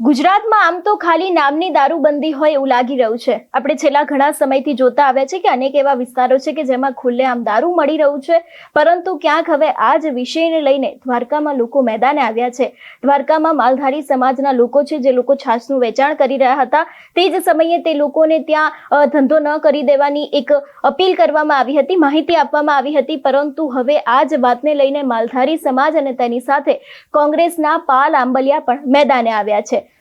ગુજરાતમાં આમ તો ખાલી નામની દારૂબંધી હોય એવું લાગી રહ્યું છે. આપણે છેલ્લા ઘણા સમયથી જોતા આવ્યા છે કે અનેક એવા વિસ્તારો છે કે જેમાં ખુલ્લેઆમ દારૂ મળી રહ્યું છે. પરંતુ ક્યાંક હવે આ જ વિષયને લઈને દ્વારકામાં લોકો મેદાને આવ્યા છે. દ્વારકામાં માલધારી સમાજના લોકો છે જે લોકો છાસનું વેચાણ કરી રહ્યા હતા. તે જ સમયે તે લોકોને ત્યાં ધંધો ન કરી દેવાની એક અપીલ કરવામાં આવી હતી, માહિતી આપવામાં આવી હતી. પરંતુ હવે આ જ વાતને લઈને માલધારી સમાજ અને તેની સાથે કોંગ્રેસના પાલ આંબલિયા પણ મેદાને આવ્યા છે.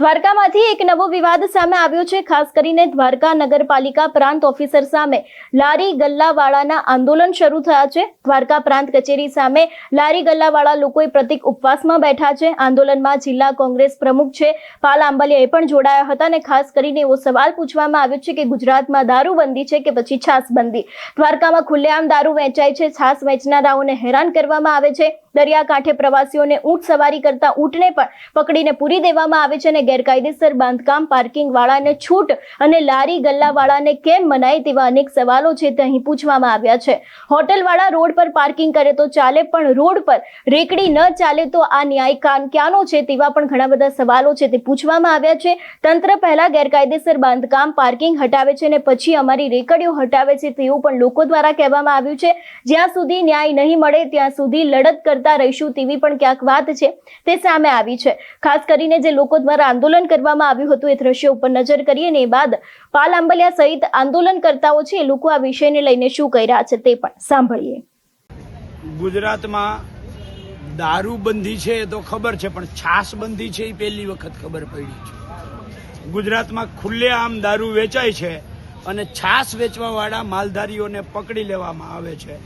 દ્વારકામાંથી એક નવો વિવાદ સામે આવ્યો છે. ખાસ કરીને દ્વારકા નગરપાલિકા પ્રાંત ઓફિસર સામે લારી ગલ્લાવાળાના આંદોલન શરૂ થયા છે. દ્વારકા પ્રાંત કચેરી સામે લારી ગલ્લાવાળા લોકોએ પ્રતિક ઉપવાસમાં બેઠા છે. આંદોલનમાં જિલ્લા કોંગ્રેસ પ્રમુખ છે. પાલ આંબલિયા એ પણ જોડાયા હતા અને ખાસ કરીને એવો સવાલ પૂછવામાં આવ્યો છે કે ગુજરાતમાં દારૂબંધી છે કે પછી છાસબંધી? દ્વારકામાં ખુલ્લેઆમ દારૂ વેચાય છે. છાસ વેચનારાઓને હેરાન કરવામાં આવે છે. દરિયાકાંઠે પ્રવાસીઓને ઊંટ સવારી કરતા ઊંટને પણ પકડીને પૂરી દેવામાં આવે છે અને ગેરકાયદેસર બાંધકામ, પાર્કિંગ વાળાને છૂટ અને લારી ગલ્લા વાળાને કેમ મનાય તેવા અનેક સવાલો છે તે અહીં પૂછવામાં આવ્યા છે. હોટેલ વાળા રોડ પર પાર્કિંગ કરે તો ચાલે, પણ રોડ પર રેકડી ન ચાલે તો આ ન્યાય કાન ક્યાંનો છે તેવા પણ ઘણા બધા સવાલો છે તે પૂછવામાં આવ્યા છે. તંત્ર પહેલા ગેરકાયદેસર બાંધકામ, પાર્કિંગ હટાવે છે અને પછી અમારી રેકડીઓ હટાવે છે તેવું પણ લોકો દ્વારા કહેવામાં આવ્યું છે. જ્યાં સુધી ન્યાય નહીં મળે, ત્યાં સુધી લડત કરતા રહીશું તેવી પણ ક્યાંક વાત છે તે સામે આવી છે. ખાસ કરીને જે લોકો દ્વારા આંદોલન કરવામાં આવ્યું હતું. એ દ્રશ્યો ઉપર નજર કરીએ ને એ બાદ પાલ આંબલિયા સહિત આંદોલનકર્તાઓ છે એ લોકો આ વિષયને લઈને શું કહી રહ્યા છે તે પણ સાંભળીએ. ગુજરાતમાં દારૂબંધી છે એ તો ખબર છે, પણ છાસબંધી છે એ પહેલી વખત ખબર પડી છે. ગુજરાતમાં ખુલ્લેઆમ દારૂ વેચાય છે અને છાસ વેચવાવાળા માલધારીઓને પકડી લેવામાં આવે છે.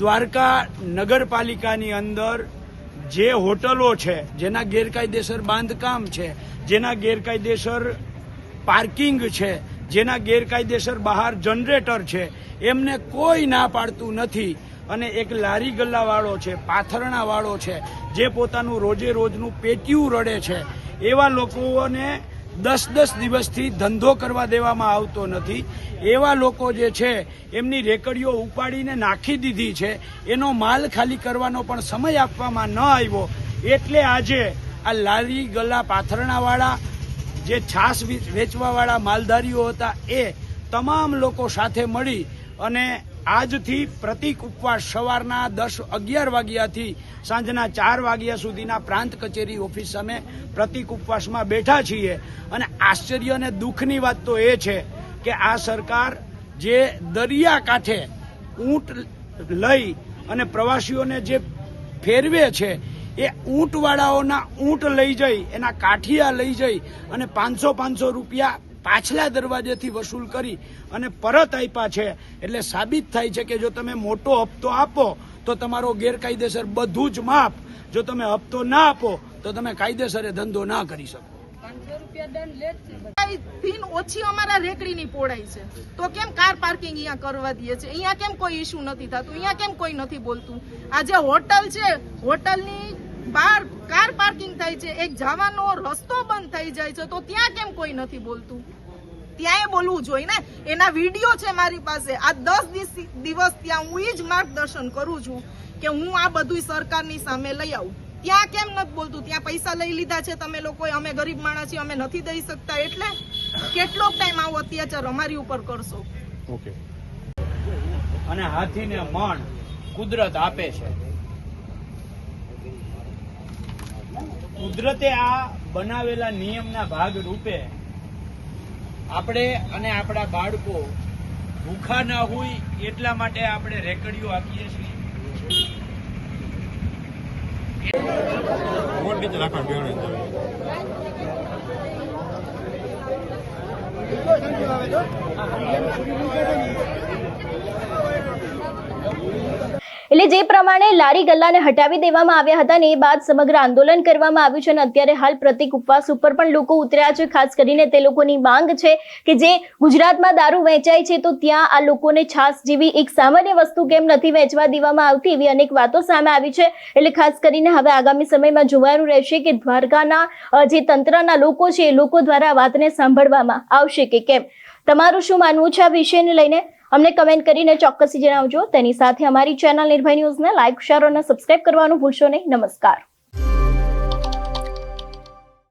દ્વારકા નગરપાલિકાની અંદર જે હોટલો છે, જેના ગેરકાયદેસર બાંધકામ છે, જેના ગેરકાયદેસર પાર્કિંગ છે, જેના ગેરકાયદેસર બહાર જનરેટર છે, એમને કોઈ ના પાડતું નથી. અને એક લારી ગલ્લાવાળો છે, પાથરણાવાળો છે, જે પોતાનું રોજે રોજનું પેટીયું રડે છે. એવા લોકોને દસ દસ દિવસથી ધંધો કરવા દેવામાં આવતો નથી. એવા લોકો જે છે, એમની રેકડીઓ ઉપાડીને નાખી દીધી છે. એનો માલ ખાલી કરવાનો પણ સમય આપવામાં ન આવ્યો. એટલે આજે આ લારી ગલ્લા પાથરણાવાળા, જે છાસ વેચવાવાળા માલધારીઓ હતા, એ તમામ લોકો સાથે મળી અને આજથી પ્રતિક ઉપવાસ સવારના દસ અગિયાર વાગ્યાથી સાંજના ચાર વાગ્યા સુધીના પ્રાંત કચેરી ઓફિસ સામે પ્રતિક ઉપવાસમાં બેઠા છીએ. અને આશ્ચર્ય અને દુઃખની વાત તો એ છે કે આ સરકાર જે દરિયાકાંઠે ઊંટ લઈ અને પ્રવાસીઓને જે ફેરવે છે, એ ઊંટવાળાઓના ઊંટ લઈ જઈ, એના કાઠિયા લઈ જઈ અને પાંચસો પાંચસો રૂપિયા પાછલા દરવાજેથી વસૂલ કરી અને પરત આપ્યા છે. એટલે સાબિત થાય છે કે જો તમે મોટો હપ્તો આપો, તો તમારો ગેરકાયદેસર બધું જ માફ. જો તમે હપ્તો ના આપો, તો તમે કાયદેસર ધંધો ના કરી શકો. ઓછી અમારા રેકડીની પોળાઈ છે. તો કેમ કાર પાર્કિંગ અહીંયા કરવા દઈએ છે? અહીંયા કેમ કોઈ ઇશ્યુ નથી થતું? અહીંયા કેમ કોઈ નથી બોલતું? આ જે હોટલ છે, હોટલની કાર પાર્કિંગ થાય છે, એક જવાનો રસ્તો બંધ થઈ જાય છે, તો ત્યાં કેમ કોઈ નથી બોલતું? ત્યાંય બોલવું જોઈએ ને? એના વીડિયો છે મારી પાસે. આ દસ દિવસ ત્યાં હું એ જ માર્ગદર્શન કરું છું કે હું આ બધું સરકારની સામે લઈ આવું. ત્યાં કેમ નથી બોલતું? ત્યાં પૈસા લઈ લીધા છે તમે લોકો અમે ગરીબ માણસ છીએ, અમે નથી દઈ શકતા. એટલે કેટલો ટાઈમ આવો અત્યાચાર અમારી ઉપર કરશો. ઓકે અને હાથીને મણ કુદરત આપે છે. કુદરતે આ બનાવેલા નિયમના ભાગ રૂપે આપણે અને આપણા બાળકો ભૂખા ના હોય એટલા માટે આપણે રેકડીઓ આપીએ છીએ. એટલે જે પ્રમાણે લારી ગલ્લાને હટાવી દેવામાં આવ્યા હતા ને એ બાદ સમગ્ર આંદોલન કરવામાં આવ્યું છે અને અત્યારે હાલ પ્રતિક ઉપવાસ ઉપર પણ લોકો ઉતર્યા છે. ખાસ કરીને તે લોકોની માંગ છે કે જે ગુજરાતમાં દારૂ વેચાય છે તો ત્યાં આ લોકોને છાસ જેવી એક સામાન્ય વસ્તુ કેમ નથી વેચવા દેવામાં આવતી એવી અનેક વાતો સામે આવી છે. એટલે ખાસ કરીને હવે આગામી સમયમાં જોવાનું રહેશે કે દ્વારકાના જે તંત્રના લોકો છે એ લોકો દ્વારા વાતને સાંભળવામાં આવશે કે કેમ? તમારું શું માનવું છે આ વિષયને લઈને? અમને કમેન્ટ કરીને ચોક્કસથી જણાવજો. તેની સાથે અમારી ચેનલ નિર્ભય ન્યૂઝને લાઇક શેર અને સબસ્ક્રાઇબ કરવાનું ભૂલશો નહીં. નમસ્કાર.